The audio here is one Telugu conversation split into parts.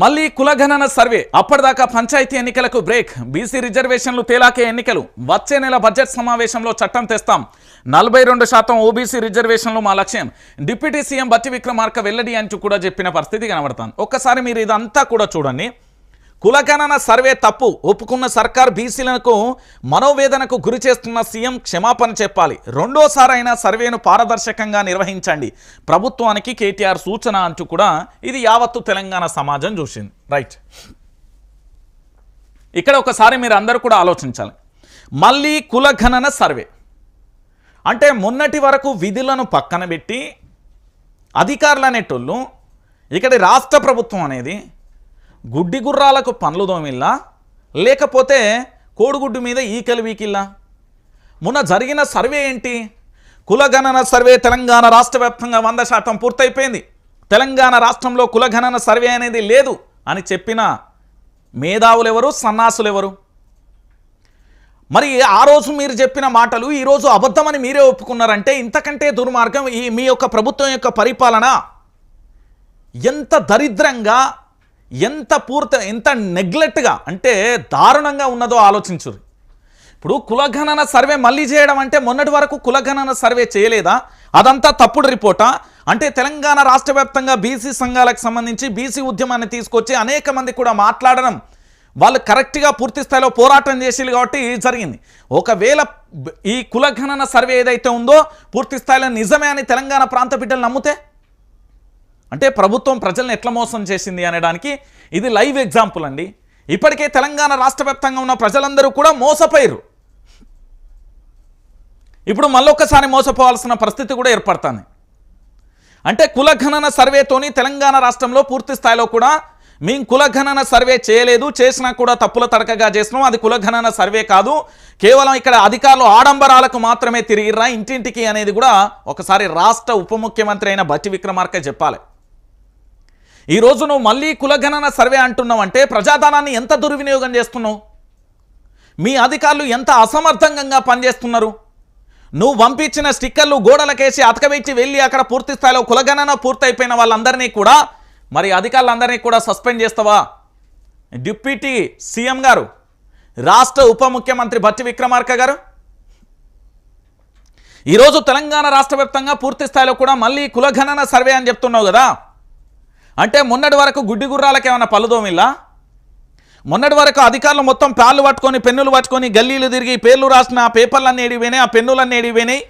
మళ్ళీ కులగణన సర్వే. అప్పటిదాకా పంచాయతీ ఎన్నికలకు బ్రేక్. బీసీ రిజర్వేషన్లు తేలాకే ఎన్నికలు. వచ్చే నెల బడ్జెట్ సమావేశంలో చట్టం తెస్తాం. నలభై రెండు శాతం ఓబీసీ రిజర్వేషన్లు మా లక్ష్యం. డిప్యూటీ సీఎం బట్టి విక్రమార్క వెల్లడి అంటూ కూడా చెప్పిన పరిస్థితి కనబడుతుంది. ఒక్కసారి మీరు ఇదంతా కూడా చూడండి. కులగణన సర్వే తప్పు. ఒప్పుకున్న సర్కార్ బీసీలకు మనోవేదనకు గురి చేస్తున్న సీఎం క్షమాపణ చెప్పాలి. రెండోసారైనా సర్వేను పారదర్శకంగా నిర్వహించండి. ప్రభుత్వానికి కేటీఆర్ సూచన అంటూ కూడా ఇది యావత్తు తెలంగాణ సమాజం చూసింది. రైట్. ఇక్కడ ఒకసారి మీరు అందరూ కూడా ఆలోచించాలి. మళ్ళీ కులగణన సర్వే. అంటే మొన్నటి వరకు విధులను పక్కన పెట్టి అధికారులు అనేటోళ్ళు ఇక్కడ రాష్ట్ర ప్రభుత్వం అనేది గుడ్డి గుర్రాలకు పనులు దోమిల్లా? లేకపోతే కోడిగుడ్డు మీద ఈకలు వీకిల్లా? మొన్న జరిగిన సర్వే ఏంటి? కులగణన సర్వే తెలంగాణ రాష్ట్ర వ్యాప్తంగా వంద శాతం పూర్తయిపోయింది. తెలంగాణ రాష్ట్రంలో కులగణన సర్వే అనేది లేదు అని చెప్పిన మేధావులు ఎవరు సన్నాసులు ఎవరు మరి ఆ రోజు మీరు చెప్పిన మాటలు ఈరోజు అబద్ధమని మీరే ఒప్పుకున్నారంటే ఇంతకంటే దుర్మార్గం ఈ మీ యొక్క ప్రభుత్వం యొక్క పరిపాలన ఎంత దరిద్రంగా ఎంత పూర్తి ఎంత నెగ్లెక్ట్గా అంటే దారుణంగా ఉన్నదో ఆలోచించురు ఇప్పుడు కులగణన సర్వే మళ్ళీ చేయడం అంటే మొన్నటి వరకు కులగణన సర్వే చేయలేదా? అదంతా తప్పుడు రిపోర్టా? అంటే తెలంగాణ రాష్ట్ర వ్యాప్తంగా బీసీ సంఘాలకు సంబంధించి బీసీ ఉద్యమాన్ని తీసుకొచ్చి అనేక మంది కూడా మాట్లాడడం వాళ్ళు కరెక్ట్గా పూర్తి స్థాయిలో పోరాటం చేసేది కాబట్టి జరిగింది. ఒకవేళ ఈ కులగణన సర్వే ఏదైతే ఉందో పూర్తి స్థాయిలో నిజమే అని తెలంగాణ ప్రాంత బిడ్డలు నమ్ముతే? అంటే ప్రభుత్వం ప్రజల్ని ఎట్లా మోసం చేసింది అనడానికి ఇది లైవ్ ఎగ్జాంపుల్ అండి. ఇప్పటికే తెలంగాణ రాష్ట్ర వ్యాప్తంగా ఉన్న ప్రజలందరూ కూడా మోసపోయారు ఇప్పుడు మళ్ళొక్కసారి మోసపోవాల్సిన పరిస్థితి కూడా ఏర్పడుతుంది. అంటే కులగణన సర్వేతోని తెలంగాణ రాష్ట్రంలో పూర్తి స్థాయిలో కూడా మేము కులగణన సర్వే చేయలేదు చేసినా కూడా తప్పుల తడకగా చేసినాం. అది కులగణన సర్వే కాదు. కేవలం ఇక్కడ అధికారులు ఆడంబరాలకు మాత్రమే తిరిగిర్రా. ఇంటింటికి అనేది కూడా ఒకసారి రాష్ట్ర ఉప ముఖ్యమంత్రి అయిన బట్టి విక్రమార్క చెప్పాలి. ఈ రోజు నువ్వు మళ్ళీ కులగణన సర్వే అంటున్నావు అంటే ప్రజాధనాన్ని ఎంత దుర్వినియోగం చేస్తున్నావు? మీ అధికారులు ఎంత అసమర్థంగా పనిచేస్తున్నారు? నువ్వు పంపించిన స్టిక్కర్లు గోడలకేసి అతకవేచి వెళ్ళి అక్కడ పూర్తి స్థాయిలో కులగణన పూర్తయిపోయిన వాళ్ళందరినీ కూడా మరి అధికారులందరినీ కూడా సస్పెండ్ చేస్తావా? డిప్యూటీ సీఎం గారు రాష్ట్ర ఉప ముఖ్యమంత్రి భట్టి విక్రమార్క గారు ఈరోజు తెలంగాణ రాష్ట్ర వ్యాప్తంగా పూర్తి స్థాయిలో కూడా మళ్ళీ కులగణన సర్వే అని చెప్తున్నావు కదా? అంటే మొన్నటి వరకు గుడ్డి గుర్రాలకు ఏమైనా పలుదోమిలా మొన్నటి వరకు అధికారులు మొత్తం ప్యాళ్ళు పట్టుకొని పెన్నులు పట్టుకొని గల్లీలు తిరిగి పేర్లు రాసిన ఆ పేపర్లన్నీ ఏడిపోయినాయి ఆ పెన్నులన్నీ ఏడిపోయినాయి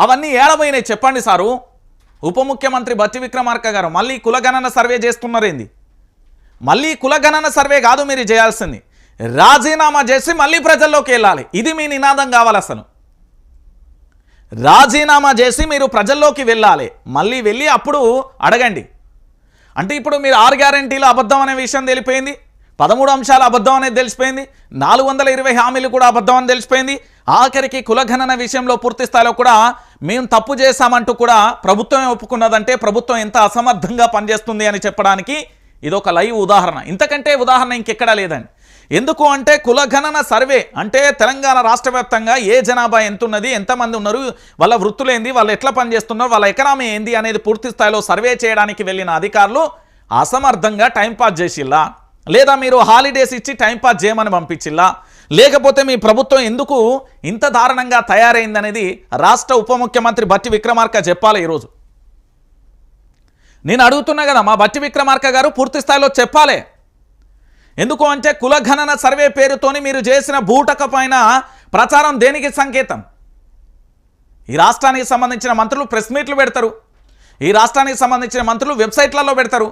అవన్నీ ఏడబోయినాయి. చెప్పండి సారు. ఉప ముఖ్యమంత్రి బట్టి విక్రమార్క గారు మళ్ళీ కులగణన సర్వే చేస్తున్నారేంది మళ్ళీ కులగణన సర్వే కాదు మీరు చేయాల్సింది. రాజీనామా చేసి మళ్ళీ ప్రజల్లోకి వెళ్ళాలి. ఇది మీ నినాదం కావాలి అసలు. రాజీనామా చేసి మీరు ప్రజల్లోకి వెళ్ళాలి. మళ్ళీ వెళ్ళి అప్పుడు అడగండి. అంటే ఇప్పుడు మీరు ఆరు గ్యారంటీలు అబద్ధం అనే విషయం తెలిపోయింది పదమూడు అంశాలు అబద్ధం అనేది తెలిసిపోయింది నాలుగు వందల ఇరవై హామీలు కూడా అబద్ధం అని తెలిసిపోయింది. ఆఖరికి కులగణన విషయంలో పూర్తి స్థాయిలో కూడా మేము తప్పు చేశామంటూ కూడా ప్రభుత్వమే ఒప్పుకున్నదంటే ప్రభుత్వం ఎంత అసమర్థంగా పనిచేస్తుంది అని చెప్పడానికి ఇదొక లైవ్ ఉదాహరణ. ఇంతకంటే ఉదాహరణ ఇంకెక్కడా లేదండి. ఎందుకు అంటే కులగణన సర్వే. అంటే తెలంగాణ రాష్ట్ర వ్యాప్తంగా ఏ జనాభా ఎంత ఉన్నది ఎంతమంది ఉన్నారు వాళ్ళ వృత్తులు ఏంది వాళ్ళు ఎట్లా పనిచేస్తున్నారు వాళ్ళ ఎకనామీ ఏంది అనేది పూర్తి స్థాయిలో సర్వే చేయడానికి వెళ్ళిన అధికారులు అసమర్థంగా టైంపాస్ చేసిల్లా. లేదా మీరు హాలిడేస్ ఇచ్చి టైంపాస్ చేయమని పంపించిల్లా. లేకపోతే మీ ప్రభుత్వం ఎందుకు ఇంత దారుణంగా తయారైందనేది రాష్ట్ర ఉప ముఖ్యమంత్రి బట్టి విక్రమార్క చెప్పాలి ఈరోజు. నేను అడుగుతున్నా కదా మా బట్టి విక్రమార్క గారు పూర్తి స్థాయిలో చెప్పాలి. ఎందుకు అంటే కులగణన సర్వే పేరుతోని మీరు చేసిన బూటక పైన ప్రచారం దేనికి సంకేతం? ఈ రాష్ట్రానికి సంబంధించిన మంత్రులు ప్రెస్ మీట్లు పెడతారు. ఈ రాష్ట్రానికి సంబంధించిన మంత్రులు వెబ్సైట్లలో పెడతారు.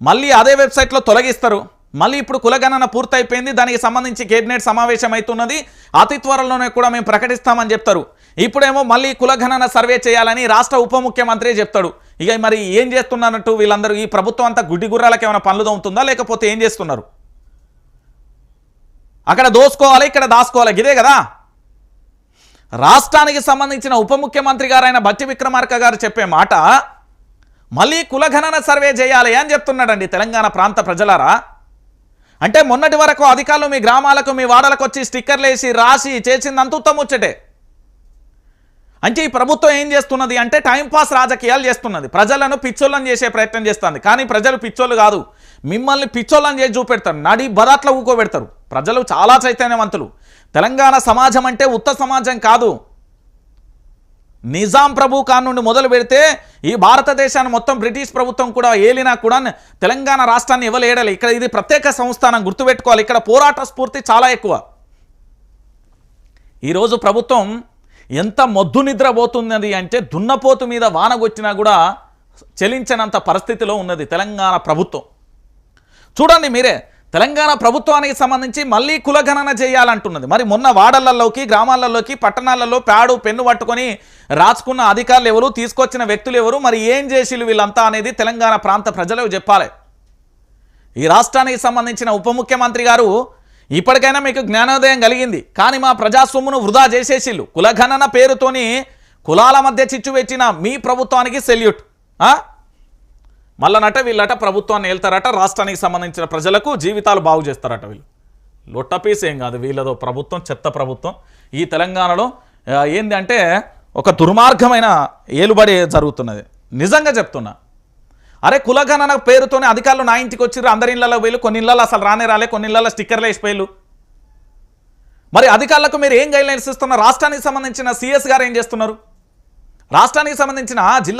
మళ్ళీ అదే వెబ్సైట్లో తొలగిస్తారు. మళ్ళీ ఇప్పుడు కులగణన పూర్తయిపోయింది. దానికి సంబంధించి కేబినెట్ సమావేశం అవుతున్నది. అతి త్వరలోనే కూడా మేము ప్రకటిస్తామని చెప్తారు. ఇప్పుడేమో మళ్ళీ కులగణన సర్వే చేయాలని రాష్ట్ర ఉప ముఖ్యమంత్రి చెప్తాడు. ఇక మరి ఏం చేస్తున్నట్టు వీళ్ళందరూ? ఈ ప్రభుత్వం అంతా గుడ్డి గుర్రాలకు ఏమైనా పనులు దొంగతుందా లేకపోతే ఏం చేస్తున్నారు? అక్కడ దోసుకోవాలి ఇక్కడ దాసుకోవాలి. ఇదే కదా? రాష్ట్రానికి సంబంధించిన ఉప ముఖ్యమంత్రి గారైన బట్టి విక్రమార్క గారు చెప్పే మాట మళ్ళీ కులగణన సర్వే చేయాలి అని చెప్తున్నాడండి తెలంగాణ ప్రాంత ప్రజలారా. అంటే మొన్నటి వరకు అధికారులు మీ గ్రామాలకు మీ వాడలకు వచ్చి స్టిక్కర్లు వేసి రాసి చేసిందంతా ఉత్తముచ్చటే అంటే ఈ ప్రభుత్వం ఏం చేస్తున్నది అంటే టైంపాస్ రాజకీయాలు చేస్తున్నది. ప్రజలను పిచ్చోళ్ళని చేసే ప్రయత్నం చేస్తుంది. కానీ ప్రజలు పిచ్చోళ్ళు కాదు. మిమ్మల్ని పిచ్చోళ్ళని చేసి చూపెడతారు. నడి బరాట్లో ఊకోబెడతారు. ప్రజలు చాలా చైతన్యవంతులు. తెలంగాణ సమాజం అంటే ఉత్త సమాజం కాదు. నిజాం ప్రభు ఖాన్ నుండి మొదలు పెడితే ఈ భారతదేశాన్ని మొత్తం బ్రిటిష్ ప్రభుత్వం కూడా ఏలినా కూడా తెలంగాణ రాష్ట్రాన్ని ఇవ్వలేడలే ఇక్కడ ఇది ప్రత్యేక సంస్థానం గుర్తుపెట్టుకోవాలి. ఇక్కడ పోరాట స్ఫూర్తి చాలా ఎక్కువ. ఈరోజు ప్రభుత్వం ఎంత మొద్దు నిద్రపోతున్నది అంటే దున్నపోతు మీద వానగొచ్చినా కూడా చెలించనంత పరిస్థితిలో ఉన్నది తెలంగాణ ప్రభుత్వం. చూడండి మీరే తెలంగాణ ప్రభుత్వానికి సంబంధించి మళ్ళీ కులగణన చేయాలంటున్నది. మరి మొన్న వాడళ్ళలోకి గ్రామాలలోకి పట్టణాలలో ప్యాడు పెన్ను పట్టుకొని రాసుకున్న అధికారులు ఎవరు తీసుకొచ్చిన వ్యక్తులు ఎవరు మరి ఏం చేసిలు వీళ్ళంతా అనేది తెలంగాణ ప్రాంత ప్రజలకు చెప్పాలి. ఈ రాష్ట్రానికి సంబంధించిన ఉప ముఖ్యమంత్రి గారు ఇప్పటికైనా మీకు జ్ఞానోదయం కలిగింది. కానీ మా ప్రజాస్వామ్యను వృధా చేసేసిళ్ళు. కులగణన పేరుతోని కులాల మధ్య చిచ్చు పెట్టిన మీ ప్రభుత్వానికి సెల్యూట్. మళ్ళనట వీళ్ళట ప్రభుత్వాన్ని వెళ్తారట రాష్ట్రానికి సంబంధించిన ప్రజలకు జీవితాలు బాగు చేస్తారట వీళ్ళు. లొట్టపీస్ ఏం కాదు వీళ్ళదో ప్రభుత్వం చెత్త ప్రభుత్వం. ఈ తెలంగాణలో ఏంది అంటే ఒక దుర్మార్గమైన ఏలుబడి జరుగుతున్నది. నిజంగా చెప్తున్నా. అరే కులగణన పేరుతోనే అధికారులు నా ఇంటికి వచ్చిర్రు అందరి ఇళ్ళలో వీళ్ళు కొన్ని ఇళ్ళలో అసలు రానే రాలే కొన్ని ఇళ్ళలో స్టిక్కర్లు వేసిపోయారు మరి అధికారులకు మీరు ఏం గైడ్లైన్స్ ఇస్తున్నారు? రాష్ట్రానికి సంబంధించిన సిఎస్ గారు ఏం చేస్తున్నారు? రాష్ట్రానికి సంబంధించిన జిల్లా